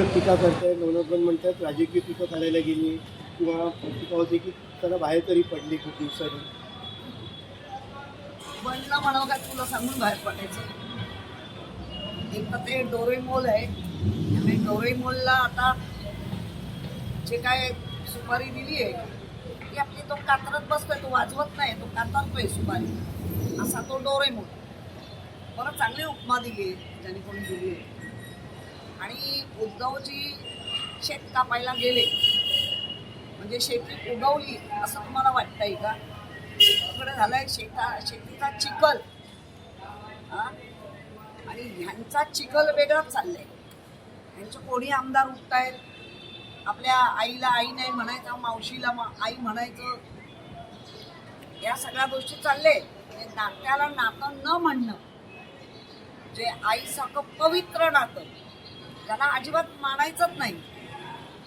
विरोधक टीका करतायत नवनाथन म्हणतात राजकीय टीका काढायला गेली किंवा टीका की त्याला बाहेर तरी पडली खूप दिवसांनी. बंडला म्हणावं काय तुला सांगून बाहेर पडायचं? एक तर ते डोरेमोल आहे. आणि डोरेमोलला आता जे काय सुपारी दिली आहे ती आपली तो कातरत बसतोय तो वाजवत नाही तो कातरतोय सुपारी. असा तो डोरेमोल परत चांगली उपमा दिली आहे ज्याने कोणी दिली आहे. आणि उद्धवजी शेत कापायला गेले. म्हणजे शेती उगवली असं तुम्हाला वाटतंय का? इकडे झालंय शेता शेतीचा चिखल. आणि ह्यांचा चिखल वेगळाच चाललाय. ह्यांचे कोणी आमदार उठतायत? आपल्या आईला आई नाही म्हणायचं मावशीला मा- आई म्हणायचं. या सगळ्या गोष्टी चालले. नात्याला नातं न म्हणणं. जे आईसारखं पवित्र नातं. त्याला अजिबात मानायचंच नाही.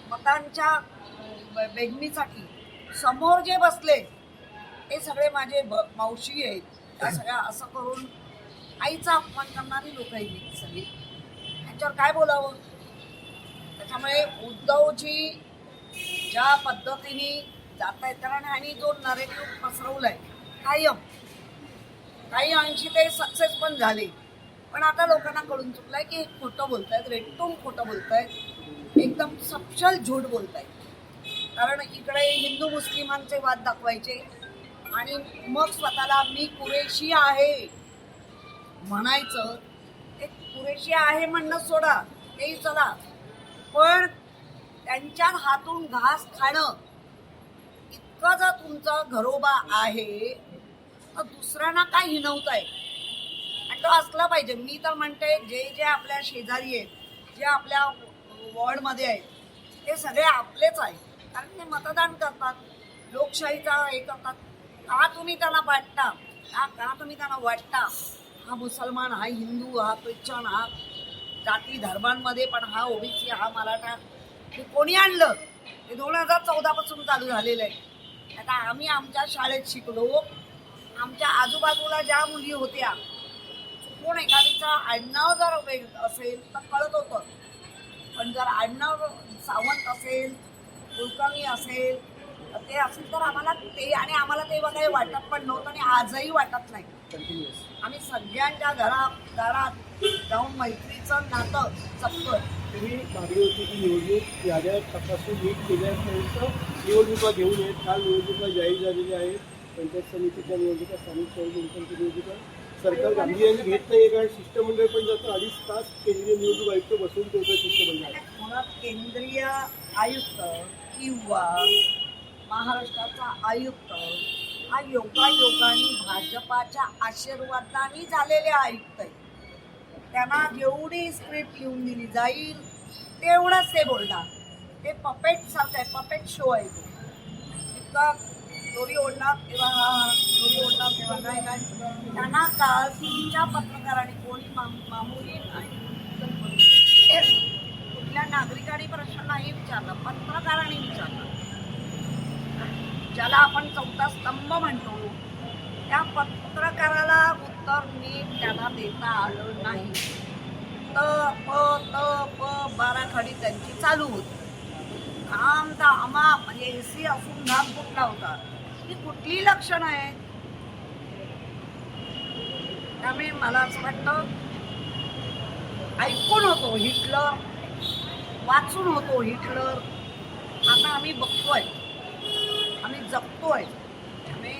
मतांच्या बेगमीसाठी समोर जे बसले ते सगळे माझे ब- मावशी आहेत. त्या सगळ्या असं करून आईचा अपमान करणारी लोक आहेत सगळी. यांच्यावर काय बोलावं? त्याच्यामुळे उद्धवजी ज्या पद्धतीने जात आहेत कारण ह्यांनी जो नरेटिव्ह पसरवलाय कायम काही अंशी ते सक्सेस पण झाले. पण आता लोकांना कळून चुकलंय की खोटं बोलतायत रेटून खोटं बोलतायत एकदम सपशल झूट बोलतायत. कारण इकडे हिंदू मुस्लिमांचे वाद दाखवायचे आणि मग स्वतःला मी कुरेशी आहे म्हणायचं एक कुरेशी आहे म्हणणं सोडा तेही चला. पण त्यांच्या हातून घास खाणं इतकं जर तुमचा घरोबा आहे तर दुसऱ्यांना काय हिनवताय तो असला पाहिजे. मी तर म्हणते जे जे आपल्या शेजारी आहेत जे आपल्या वॉर्डमध्ये आहेत ते सगळे आपलेच आहेत. कारण ते मतदान करतात लोकशाहीचा हे करतात? का तुम्ही त्यांना वाटता? हा का तुम्ही त्यांना वाटता? हा मुसलमान हा हिंदू हा ख्रिश्चन हा जाती धर्मांमध्ये पण हा ओबीसी हा मराठा हे कोणी आणलं? हे दोन हजार चौदापासून चालू झालेलं आहे. आता आम्ही आमच्या शाळेत शिकलो. आमच्या आजूबाजूला ज्या मुली होत्या चुकून एखादीचा आडनाव जर वेग असेल तर कळत होतं. पण जर आडनाव सावंत असेल कुलकर्णी असेल ते असेल तर आम्हाला ते आणि आम्हाला तेव्हा काही वाटत पण नव्हतं आणि आजही वाटत नाही. कंटिन्युअस आम्ही सगळ्यांच्या घरा दारात जाऊन मैत्रीचं नातं जपतोय. तुम्ही मागणी होती की निवडणूक याद्या तपासून नीट केल्यानंतर निवडणुका घेऊन येत काल निवडणुका जाहीर झालेल्या आहेत. पंचायत समितीच्या निवडणुका स्थानिक संस्थांच्या निवडणुका. सरकार गांभीर्याने घेत नाही कारण शिष्टमंडळ पण जातं. अडीच तास केंद्रीय निवडणूक आयुक्त बसून ठेवतं शिष्टमंडळ मुळात केंद्रीय आयुक्त किंवा महाराष्ट्राचा आयुक्त हा योगायोगाने भाजपाच्या आशीर्वादाने झालेले आयुक्त आहे. त्यांना जेवढी स्क्रिप्ट लिहून दिली जाईल तेवढंच ते बोलणार. ते पपेट सारखं आहे. पपेट शो आहे तो. इतका दोरी ओढणार तेव्हा हा तेव्हा काय काय त्यांना काळसीच्या पत्रकारांनी कोणी माम मामुली नाही कुठल्या नागरिकांनी प्रश्न नाही विचारला पत्रकारांनी विचारला. ज्याला आपण चौथा स्तंभ म्हणतो त्या पत्रकाराला उत्तर नीट त्यांना देता आलं नाही. त प त प बाराखडी त्यांची चालू होती. काम दामा म्हणजे एसी असून घाम कुठला होता. ही कुठली लक्षणं आहेत? त्यामुळे मला असं वाटतं ऐकून होतो हिटलर वाचून होतो हिटलर. आता आम्ही बघतोय आम्ही जगतोय त्यामुळे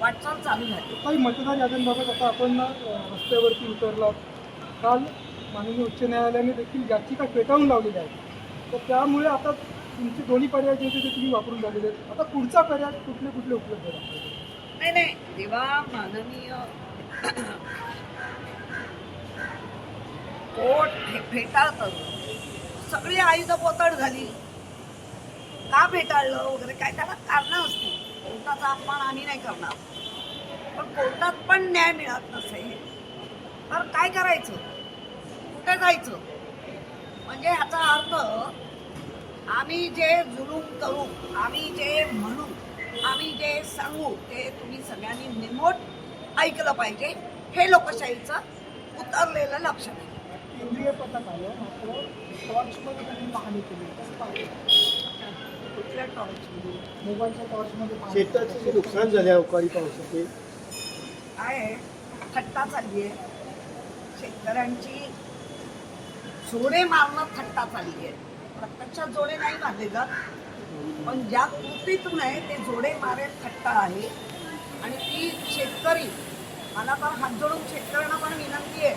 वाटचाल चालू झाली. काही मतदार याद्यांबाबत आता आपण रस्त्यावरती उतरला. काल माननीय उच्च न्यायालयाने देखील याचिका फेटाळून लावलेली आहे. तर त्यामुळे आता तुमचे दोन्ही पर्याय जे होते ते तुम्ही वापरून झालेले आहेत. आता पुढचा पर्याय कुठले कुठले उपलब्ध? नाही नाही. जेव्हा माननीय कोर्ट हे फेटाळतं सगळी आयुध पोतड झाली. का फेटाळलं वगैरे काय? त्याला कारणं असतील. कोर्टाचा अपमान आम्ही नाही करणार. पण कोर्टात पण न्याय मिळत नसेल तर काय करायचं? कुठे जायचं? म्हणजे ह्याचा अर्थ आम्ही जे जुलूम करू आम्ही जे म्हणू आम्ही जे सांगू ते तुम्ही सगळ्यांनी निमोट ऐकलं पाहिजे. हे लोकशाहीचं उतरलेलं लक्षण आहे. केंद्रीय पथक आलं मात्र टॉर्चमध्ये त्यांनी पाहणी केली. कसं पाहिजे कुठल्या टॉर्चमध्ये? मोबाईलच्या टॉर्चमध्ये पाहणी शेताचं नुकसान झालं अवकाळी पावसाचे. ते आहे. थट्टा चालली आहे. शेतकऱ्यांची जोडे मारणं थट्टा चालली आहे. प्रत्यक्षात जोडे नाही मारले जात. पण ज्या कृतीतून आहे ते जोडे मारे थट्टा आहे. आणि ती शेतकरी मला पण हात जोडून शेतकऱ्यांना पण विनंती आहे.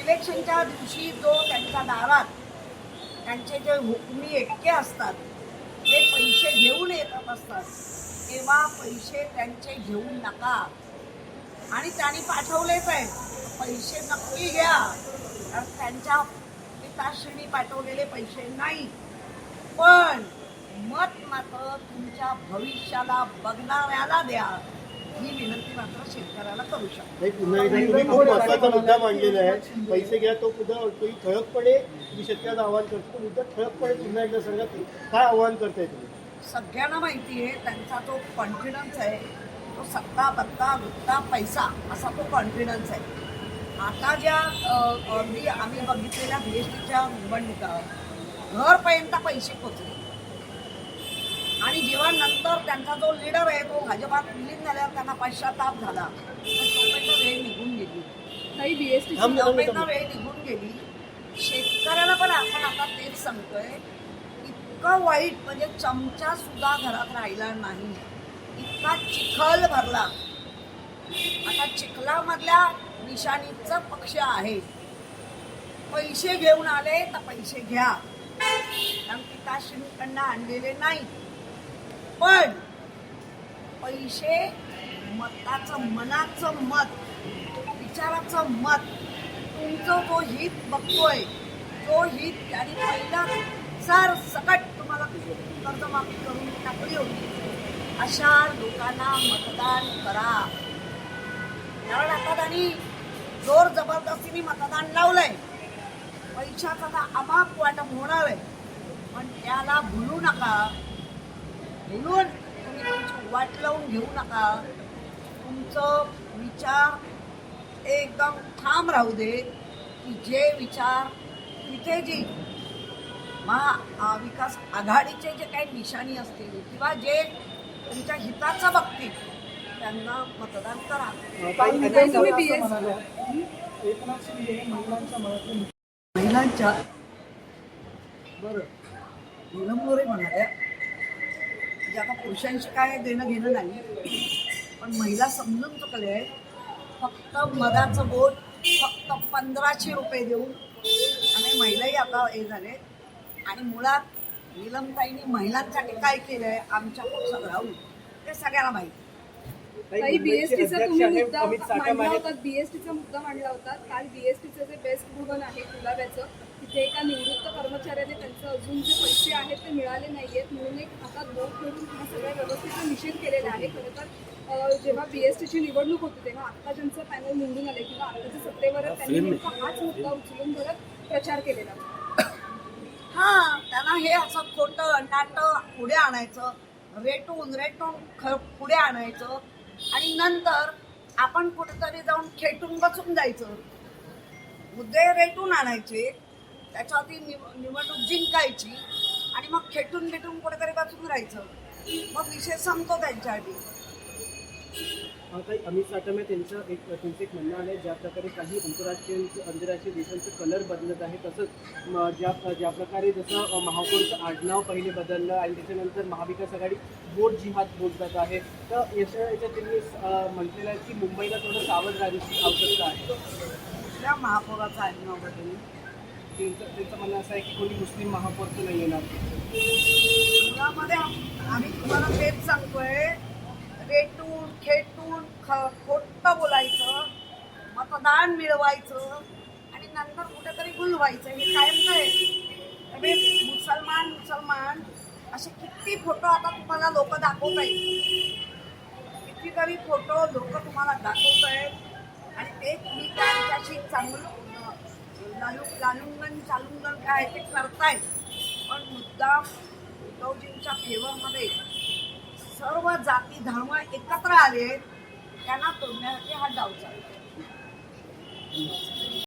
इलेक्शनच्या दिवशी जो त्यांच्या दारात त्यांचे जे हुकमी एकटे असतात ते पैसे घेऊन येत असतात तेव्हा पैसे त्यांचे घेऊन नका. आणि त्यांनी पाठवलेच आहे पैसे नक्की घ्या. कारण त्यांच्या पिताश्रीनी पाठवलेले पैसे नाही. पण मत मात्र तुमच्या भविष्याला बघणाऱ्याला द्या. ही विनंती मात्र शेतकऱ्याला करू शकतो. नाही पुन्हा एकदा तुम्ही खूप महत्त्वाचा मुद्दा मांडलेला आहे. पैसे घ्या तो मुद्दा तोही ठळकपणे मी शेतकऱ्याला आवाहन करतो तो मुद्दा ठळकपणे पुन्हा एकदा सांगा की काय आवाहन करताय तुम्ही? सगळ्यांना माहिती आहे त्यांचा जो कॉन्फिडन्स आहे. तो सत्ता बत्ता गुत्ता पैसा असा तो कॉन्फिडन्स आहे. आता ज्या अ, अगदी आम्ही बघितलेल्या बी एस टीच्या निवडणुका घरपर्यंत पैसे पोचले. आणि जेव्हा नंतर त्यांचा जो लीडर आहे तो भाजपात विलीन झाल्यावर त्यांना पश्चाताप झाला. वेळ निघून गेली. काही बीएसटी थांब ना, थांब ना, तोपर्यंत थांब. ना. वेळ निघून गेली. शेतकऱ्याला पण आपण आता तेच सांगतोय इतकं वाईट म्हणजे चमचा सुद्धा घरात राहिला नाही. इतका चिखल भरला. आता चिखलामधल्या निशाणीचा पक्ष आहे. पैसे घेऊन आले तर पैसे घ्या. कारण पिताश्रीकडनं आणलेले नाही पण पैसे मताचं मनाचं मत विचाराचं मत तुमचं जो हित बघतोय तो हित त्याने पहिला सर सकट तुम्हाला कर्जमाफी करून टाकली होती. अशा लोकांना मतदान करा. कारण आता त्यांनी जोर जबरदस्तीने मतदान लावलंय. पैशाचा आता अमाप वाटप होणार आहे. पण त्याला भुलू नका. भुलून तुम्ही तुमची वाट लावून घेऊ नका. तुमचं विचार एकदम ठाम राहू दे की जे विचार तिथे जी महाविकास आघाडीचे जे काही निशाणी असतील किंवा जे तुमच्या हिताचं बघतील त्यांना मतदान करा. महिलांच्या बरं. नीलम मोरे म्हणाल्या. म्हणजे आता पुरुषांशी काय देणं घेणं नाही. पण महिला समजून चुकले आहे फक्त मधाचं बोट फक्त पंधराशे रुपये देऊन आणि महिलाही आता हे झाले. आणि मुळात नीलमताईंनी महिलांसाठी काय केलं आहे आमच्या पक्षात राहून ते सगळ्यांना माहिती. काही बीएसटीचा तुम्ही मुद्दा मांडला होता बीएसटीचा मुद्दा मांडला होता. काल बीएसटीचं जे बेस्ट भवन आहे गुलाब्याचं तिथे एका निवृत्त कर्मचाऱ्याने त्यांचं अजून जे पैसे आहेत ते मिळाले नाहीयेत. म्हणून एक हातात बोट धरून ह्या सगळ्या व्यवस्थेचा निषेध केलेला आहे. खरं तर जेव्हा बीएसटीची निवडणूक होती तेव्हा आता ज्यांचं पॅनल निवडून आले किंवा आता जे सत्तेवर आहेत, त्यांनी नेमका हाच मुद्दा उचलून धरत प्रचार केलेला. हा त्यांना हे असं खोटं नाटं पुढे आणायचं रेटून रेटून ख पुढे आणायचं आणि नंतर आपण कुठेतरी जाऊन खेटून बसून जायचं. मुद्दे रेटून आणायचे त्याच्यावरती निव निवडणूक जिंकायची आणि मग खेटून खेटून कुठेतरी बसून राहायचं. मग विषय संपतो त्यांच्यासाठी काही अमित साटमे त्यांचं एक त्यांचं एक म्हणणं आहे ज्या प्रकारे काही आंतरराष्ट्रीय आंतरराष्ट्रीय देशांचं कलर बदलत आहे तसंच ज्या ज्या प्रकारे जसं महापौरचं आडनाव पहिले बदललं आणि त्याच्यानंतर महाविकास आघाडी वोट जिहाद बोलतात आहे तर याच्या याच्यात त्यांनी म्हटलेलं आहे की मुंबईला थोडं सावध राहण्याची आवश्यकता आहे. कुठल्या महापौराचा आडनाव बदलून. त्यांचं त्यांचं म्हणणं असं आहे की कोणी मुस्लिम महापौरचं नाही येणार. मुलामध्ये आम्ही तुम्हाला तेच सांगतोय. रेटून खेटून ख खोटं बोलायचं मतदान मिळवायचं आणि नंतर कुठेतरी गुलवायचं हे कायम आहे. त्यामुळे मुसलमान मुसलमान असे किती फोटो आता तुम्हाला लोक दाखवत आहेत. कितीतरी फोटो लोक तुम्हाला दाखवत आहेत. आणि ते तुम्ही त्यांच्याशी चांगलं लालू लालू चालुंगन काय ते करतायत. पण मुद्दा उद्धवजींच्या फेवरमध्ये सर्व जाती धर्म एकत्र आले त्यांना तोडण्यासाठी हा डाव चालतो